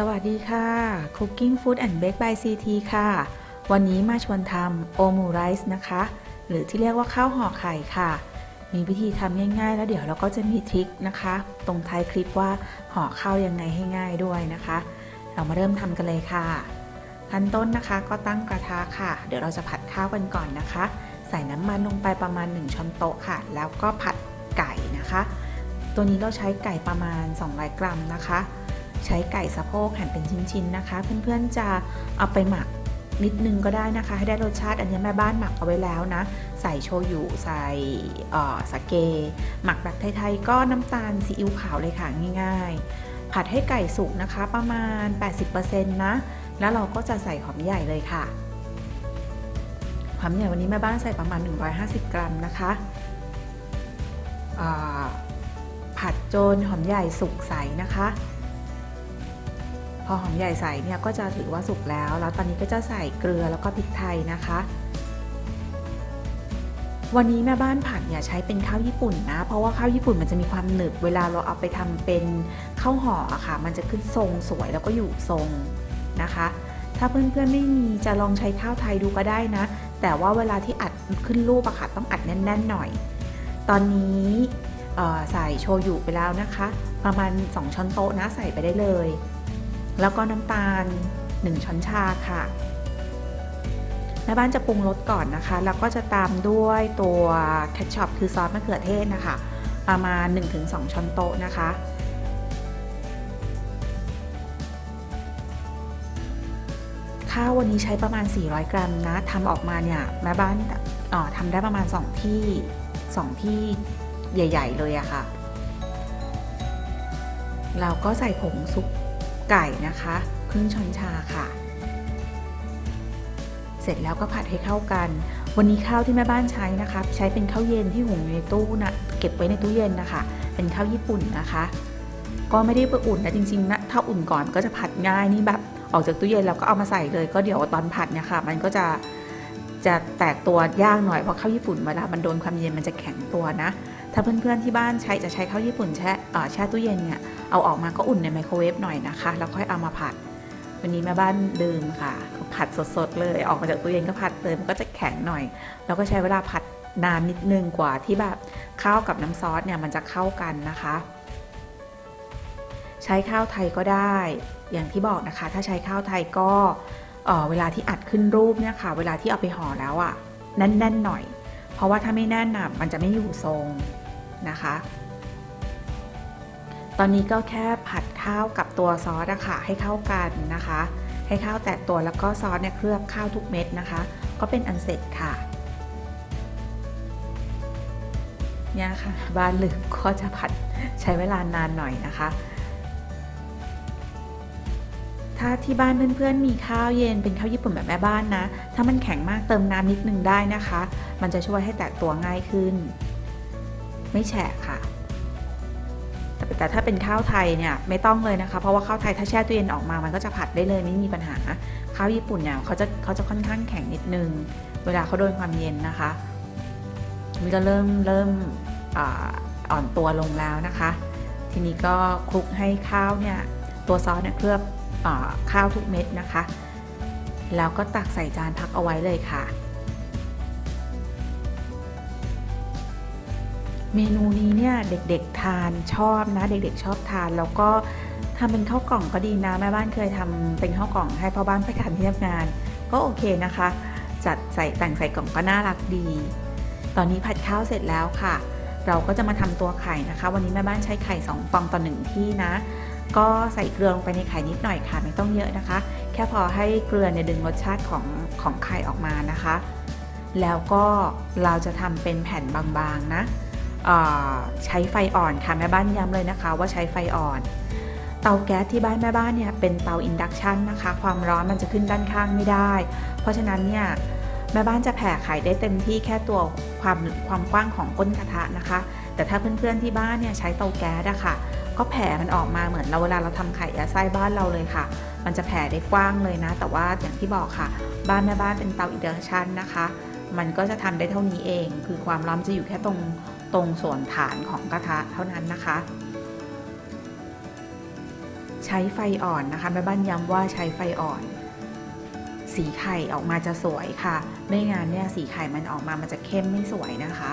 สวัสดีค่ะ Cooking Food and Bake by CT ค่ะ วันนี้มาชวนทำโอมูไรซ์นะคะ หรือที่เรียกว่าข้าวห่อไข่ค่ะ มีวิธีทำง่ายๆ แล้วเดี๋ยวเราก็จะมีทริคนะคะ ตรงท้ายคลิปว่าห่อข้าวยังไงให้ง่ายด้วยนะคะ เรามาเริ่มทำกันเลยค่ะขั้นต้นนะคะก็ตั้งกระทะค่ะ เดี๋ยวเราจะผัดข้าวกันก่อนนะคะ ใส่น้ำมันลงไปประมาณ 1ช้อนโต๊ะค่ะ แล้วก็ผัดไก่นะคะ ตัวนี้เราใช้ไก่ประมาณ 200 กรัมนะคะ ใช้ไก่สะโพกหั่นเป็นชิ้นๆนะคะ เพื่อนๆจะเอาไปหมักนิดนึงก็ได้นะคะ ให้ได้รสชาติอันนี้แม่บ้านหมักเอาไว้แล้วนะ ใส่โชยุใส่สเก หมักแบบไทยๆ ก็น้ำตาลซีอิ๊วขาวเลยค่ะง่าย ๆ ผัดให้ไก่สุกนะคะประมาณ 80%นะ แล้วเราก็จะใส่หอมใหญ่เลยค่ะ หอมใหญ่วันนี้แม่บ้านใส่ประมาณ 150 กรัมนะคะผัดจนหอมใหญ่สุกใสนะคะ พอหอมใหญ่ใส่เนี่ยก็จะถือว่าสุกแล้ว แล้วตอนนี้ก็จะใส่เกลือแล้วก็พริกไทยนะคะ วันนี้แม่บ้านผัดอย่าใช้เป็นข้าวญี่ปุ่นนะ เพราะว่าข้าวญี่ปุ่นมันจะมีความหนึบ เวลาเราเอาไปทำเป็นข้าวห่ออะค่ะ มันจะขึ้นทรงสวยแล้วก็อยู่ทรงนะคะ ถ้าเพื่อนๆไม่มีจะลองใช้ข้าวไทยดูก็ได้นะ แต่ว่าเวลาที่อัดขึ้นรูปอะค่ะต้องอัดแน่นๆหน่อย ตอนนี้ใส่โชยุไปแล้วนะคะ ประมาณ 2 ช้อนโต๊ะนะใส่ไปได้เลย แล้วก็น้ำตาล 1 ช้อนชาค่ะแม่บ้านจะปรุงรสก่อนนะคะ แล้วก็จะตามด้วยตัวแคชช็อปคือซอสมะเขือเทศนะคะ ประมาณ 1-2 ช้อนโต๊ะนะคะ ข้าววันนี้ใช้ประมาณ 400 กรัมนะทำออกมาเนี่ยแม่บ้านทำได้ประมาณ 2 ที่ 2 ที่ใหญ่ ๆ เลยอะค่ะ เราก็ใส่ผงซุป ไก่นะคะครึ่งช้อนชาค่ะ เสร็จแล้วก็ผัดให้เข้ากัน วันนี้ข้าวที่แม่บ้านใช้นะคะ ใช้เป็นข้าวเย็นที่หุงในตู้นะเก็บไว้ในตู้เย็นนะคะ เป็นข้าวญี่ปุ่นนะคะ ก็ไม่ได้ไปอุ่นนะจริงๆนะถ้าอุ่นก่อนก็จะผัดง่ายนี่แบบออกจากตู้เย็นแล้วก็เอามาใส่เลย ก็เดี๋ยวตอนผัดเนี่ยค่ะ มันก็จะจะแตกตัวยากหน่อยเพราะข้าวญี่ปุ่นเวลามันโดนความเย็นมันจะแข็งตัวนะ ถ้าเพื่อนๆที่บ้านใช้จะใช้ข้าวญี่ปุ่นแช่แช่ตู้เย็นเนี่ยเอาออกมาก็อุ่นในไมโครเวฟหน่อยนะคะ แล้วค่อยเอามาผัด วันนี้แม่บ้านลืมค่ะ ผัดสดๆเลย ออกมาจากตู้เย็นก็ผัดเลยมันก็จะแข็งหน่อย แล้วก็ใช้เวลาผัดนานนิดนึงกว่าที่แบบข้าวกับน้ำซอสเนี่ยมันจะเข้ากันนะคะ ใช้ข้าวไทยก็ได้ อย่างที่บอกนะคะ ถ้าใช้ข้าวไทยก็เวลาที่อัดขึ้นรูปเนี่ยค่ะ เวลาที่เอาไปห่อแล้วอะ่ะแน่นๆหน่อย เพราะว่าถ้าไม่แน่นน่ะมันจะไม่อยู่ทรง นะคะ ตอนนี้ก็แค่ผัดข้าวกับตัวซอสอะค่ะให้เข้ากันนะคะ ให้ข้าวแตกตัวแล้วก็ซอสเนี่ยเคลือบข้าวทุกเม็ดนะคะ ก็เป็นอันเสร็จค่ะเนี่ยค่ะบ้านลึกก็จะผัดใช้เวลานานหน่อยนะคะ ถ้าที่บ้านเพื่อนๆมีข้าวเย็นเป็นข้าวญี่ปุ่นแบบแม่บ้านนะ ถ้ามันแข็งมากเติมน้ำนิดนึงได้นะคะ มันจะช่วยให้แตกตัวง่ายขึ้น ไม่แฉะค่ะ แต่ถ้าเป็นข้าวไทยเนี่ยไม่ต้องเลยนะคะ เพราะว่าข้าวไทยถ้าแช่ตู้เย็นออกมามันก็จะผัดได้เลยไม่มีปัญหา ข้าวญี่ปุ่นเนี่ยเขาจะเขาจะค่อนข้างแข็งนิดนึง เวลาเขาโดนความเย็นนะคะมันก็เริ่มเริ่มอ่อนตัวลงแล้วนะคะ ทีนี้ก็คลุกให้ข้าวเนี่ยตัวซอสเนี่ยเคลือบข้าวทุกเม็ดนะคะ แล้วก็ตักใส่จานพักเอาไว้เลยค่ะ เมนูนี้เนี่ยเด็กๆทานชอบนะ เด็กๆชอบทานแล้วก็ทำเป็นข้าวกล่องก็ดีนะแม่บ้านเคยทำเป็นข้าวกล่องให้พ่อบ้านไปทานที่ทำงาน ก็โอเคนะคะ จัดใส่แต่งใส่กล่องก็น่ารักดี ตอนนี้ผัดข้าวเสร็จแล้วค่ะ เราก็จะมาทำตัวไข่นะคะ วันนี้แม่บ้านใช้ไข่2ฟองต่อหนึ่งที่นะ ก็ใส่เกลือลงไปในไข่นิดหน่อยค่ะไม่ต้องเยอะนะคะ แค่พอให้เกลือเนี่ยดึงรสชาติของของไข่ออกมานะคะ แล้วก็เราจะทำเป็นแผ่นบางๆนะ ใช้ไฟอ่อนค่ะแม่บ้านย้ำเลยนะคะ ว่าใช้ไฟอ่อน เตาแก๊สที่บ้านแม่บ้านเนี่ยเป็นเตาอินดักชันนะคะ ความร้อนมันจะขึ้นด้านข้างไม่ได้ เพราะฉะนั้นเนี่ยแม่บ้านจะแผ่ไข่ได้เต็มที่แค่ตัวความความกว้างของก้นกระทะนะคะ แต่ถ้าเพื่อนๆที่บ้านเนี่ยใช้เตาแก๊สอะค่ะ ก็แผ่มันออกมาเหมือนเราเวลาเราทำไข่ยัดไส้บ้านเราเลยค่ะ มันจะแผ่ได้กว้างเลยนะ แต่ว่าอย่างที่บอกค่ะ บ้านแม่บ้านเป็นเตาอินดักชันนะคะ มันก็จะทำได้เท่านี้เอง คือความร้อนจะอยู่แค่ตรง ตรงส่วนฐานของกระทะเท่านั้นนะคะ ใช้ไฟอ่อนนะคะแม่บ้านย้ำว่าใช้ไฟอ่อน สีไข่ออกมาจะสวยค่ะ ไม่งั้นเนี่ยสีไข่มันออกมามันจะเข้มไม่สวยนะคะ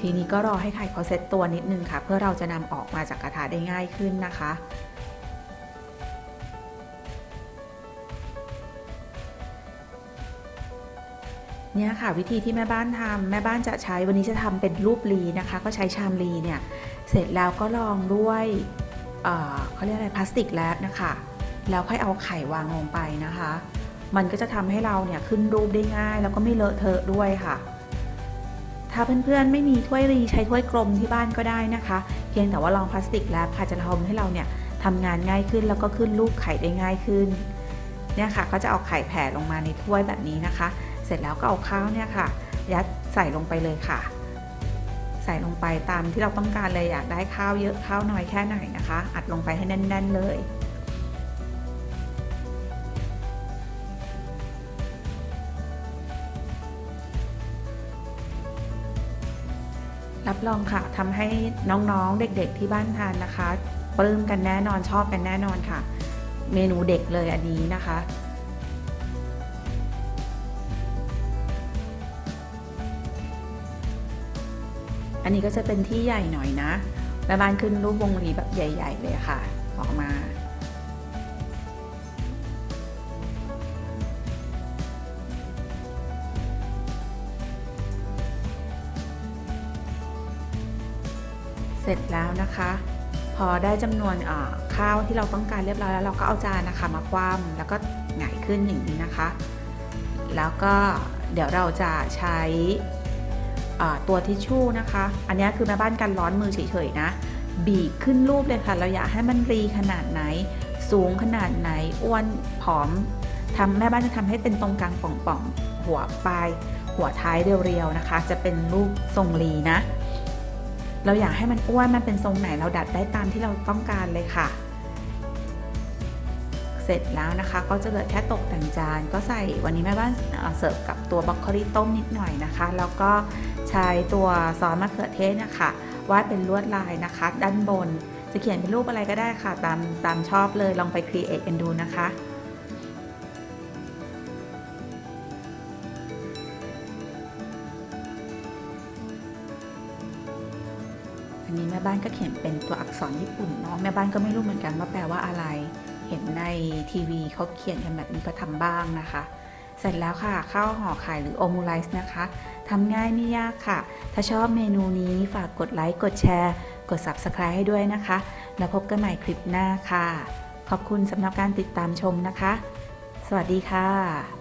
ทีนี้ก็รอให้ไข่เขาเซ็ตตัวนิดนึงค่ะ เพื่อเราจะนำออกมาจากกระทะได้ง่ายขึ้นนะคะ เนี่ยค่ะวิธีที่แม่บ้านทำแม่บ้านจะใช้วันนี้จะทำเป็นรูปลีนะคะ ก็ใช้ชามลีเนี่ยเสร็จแล้วก็ลองด้วยเเขาเรียกอะไรพลาสติกแรปนะคะแล้วค่อยเอาไข่วางลงไปนะคะ มันก็จะทำให้เราเนี่ยขึ้นรูปได้ง่าย แล้วก็ไม่เลอะเทอะด้วยค่ะ ถ้าเพื่อนๆไม่มีถ้วยรีใช้ถ้วยกลมที่บ้านก็ได้นะคะ เพียงแต่ว่าลองพลาสติกแรปค่ะจะทำให้เราเนี่ยทำงานง่ายขึ้นแล้วก็ขึ้นรูปไข่ได้ง่ายขึ้นเนี่ยค่ะก็จะเอาไข่แผ่ลงมาในถ้วยแบบนี้นะคะ เสร็จแล้วก็เอาข้าวเนี่ยค่ะ ยัดใส่ลงไปเลยค่ะ ใส่ลงไปตามที่เราต้องการเลยอยากได้ข้าวเยอะข้าวน้อยแค่ไหนนะคะ อัดลงไปให้แน่น ๆ เลยรับรองค่ะทำให้น้องๆ เด็กๆที่บ้านทานนะคะปลื้มกันแน่นอนชอบกันแน่นอนค่ะ เมนูเด็กเลยอันนี้นะคะ อันนี้ก็จะเป็นที่ใหญ่หน่อยนะแม่บ้านขึ้นรูปวงรีแบบใหญ่ ๆ เลยค่ะ ออกมาเสร็จแล้วนะคะ พอได้จำนวนข้าวที่เราต้องการเรียบร้อยแล้วเราก็เอาจานนะคะมาคว่ำแล้วก็หงายขึ้นอย่างนี้นะคะ แล้วก็เดี๋ยวเราจะใช้ ตัวทิชชู่นะคะ อันนี้คือแม่บ้านกันร้อนมือเฉยๆนะ บีบขึ้นรูปเลยค่ะ เราอยากให้มันรีขนาดไหน สูงขนาดไหน อ้วนผอมทำแม่บ้านจะทำให้เป็นตรงกลางป่องๆ หัวปลาย หัวท้ายเรียวๆนะคะ จะเป็นรูปทรงรีนะ เราอยากให้มันอ้วนมันเป็นทรงไหนเราดัดได้ตามที่เราต้องการเลยค่ะ เสร็จแล้วนะคะก็จะเหลือแค่ตกแต่งจาน ก็ใส่วันนี้แม่บ้านเอ่อเสิร์ฟกับตัวบรอกโคลีต้มนิดหน่อยนะคะ แล้วก็ใช้ตัวซอสมะเขือเทศนะคะวาดเป็นลวดลายนะคะ ด้านบน จะเขียนเป็นรูปอะไรก็ได้ค่ะ ตามตามชอบเลยลองไปครีเอทกันดูนะคะอันนี้แม่บ้านก็เขียนเป็นตัวอักษรญี่ปุ่นเนาะแม่บ้านก็ไม่รู้เหมือนกันว่าแปลว่าอะไร เห็นในทีวีเขาเขียนกันแบบนี้ก็ทำบ้างนะคะ เสร็จแล้วค่ะ ข้าวห่อไข่หรือโอมูไลซ์นะคะทำง่ายไม่ยากค่ะ ถ้าชอบเมนูนี้ฝากกดไลค์ กดแชร์ กด Subscribe ให้ด้วยนะคะ แล้วพบกันใหม่คลิปหน้าค่ะ ขอบคุณสำหรับการติดตามชมนะคะ สวัสดีค่ะ